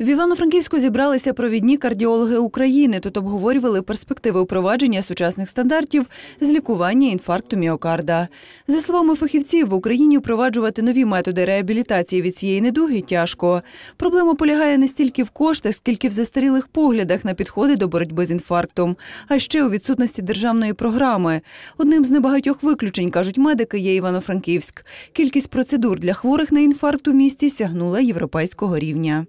В Івано-Франківську зібралися провідні кардіологи України. Тут обговорювали перспективи впровадження сучасних стандартів з лікування інфаркту міокарда. За словами фахівців, в Україні впроваджувати нові методи реабілітації від цієї недуги тяжко. Проблема полягає не стільки в коштах, скільки в застарілих поглядах на підходи до боротьби з інфарктом, а ще у відсутності державної програми. Одним з небагатьох виключень, кажуть медики, є Івано-Франківськ. Кількість процедур для хворих на інфаркт у місті сягнула європейського рівня.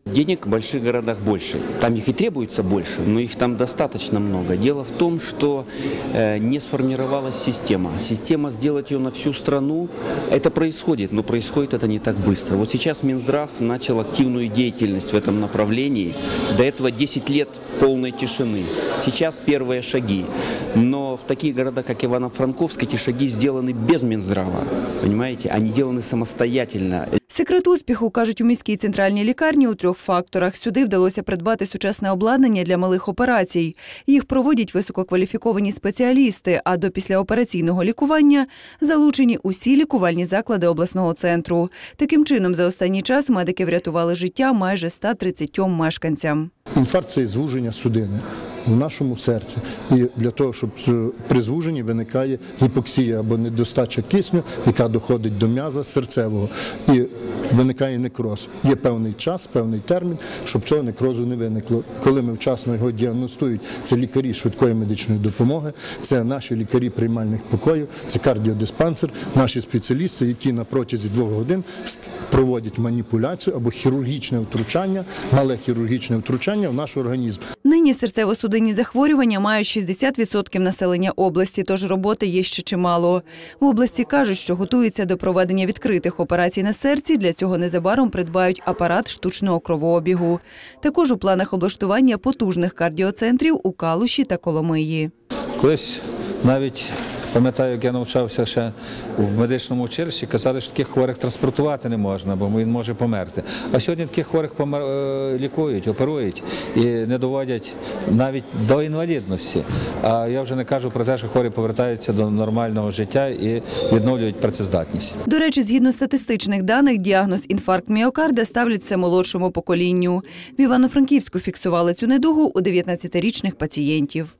Больших городах больше. Там их и требуется больше, но их там достаточно много. Дело в том, что э, не сформировалась система. Система сделать ее на всю страну, это происходит, но происходит это не так быстро. Вот сейчас Минздрав начал активную деятельность в этом направлении. До этого 10 лет полной тишины. Сейчас первые шаги. Но в таких городах, как Ивано-Франковск, эти шаги сделаны без Минздрава. Понимаете? Они деланы самостоятельно. Секрет успіху, кажуть у міській центральній лікарні, у трьох факторах. Сюди вдалося придбати сучасне обладнання для малих операцій. Їх проводять висококваліфіковані спеціалісти, а до післяопераційного лікування залучені усі лікувальні заклади обласного центру. Таким чином, за останній час медики врятували життя майже 130 мешканцям. Інфаркт це звуження судини в нашому серці. І для того, щоб е, при звуженні виникає гіпоксія або недостача кисню, яка доходить до м'яза серцевого. І виникає некроз. Є певний час, певний термін, щоб цього некрозу не виникло. Коли ми вчасно його діагностують, це лікарі швидкої медичної допомоги, це наші лікарі приймальних покоїв, це кардіодиспансер, наші спеціалісти, які на протязі двох годин проводять маніпуляцію або хірургічне втручання, мале хірургічне втручання в наш організм. Нині серцево-судинні захворювання мають 60% населення області, тож роботи є ще чимало. В області кажуть, що готуються до проведення відкритих операцій на серці. Для цього незабаром придбають апарат штучного кровообігу. Також у планах облаштування потужних кардіоцентрів у Калуші та Коломиї. Колись навіть пам'ятаю, як я навчався ще в медичному училищі, казали, що таких хворих транспортувати не можна, бо він може померти. А сьогодні таких хворих помер... е, лікують, оперують і не доводять навіть до інвалідності. А я вже не кажу про те, що хворі повертаються до нормального життя і відновлюють працездатність. До речі, згідно статистичних даних, діагноз інфаркт міокарда ставлять все молодшому поколінню. В Івано-Франківську фіксували цю недугу у 19-річних пацієнтів.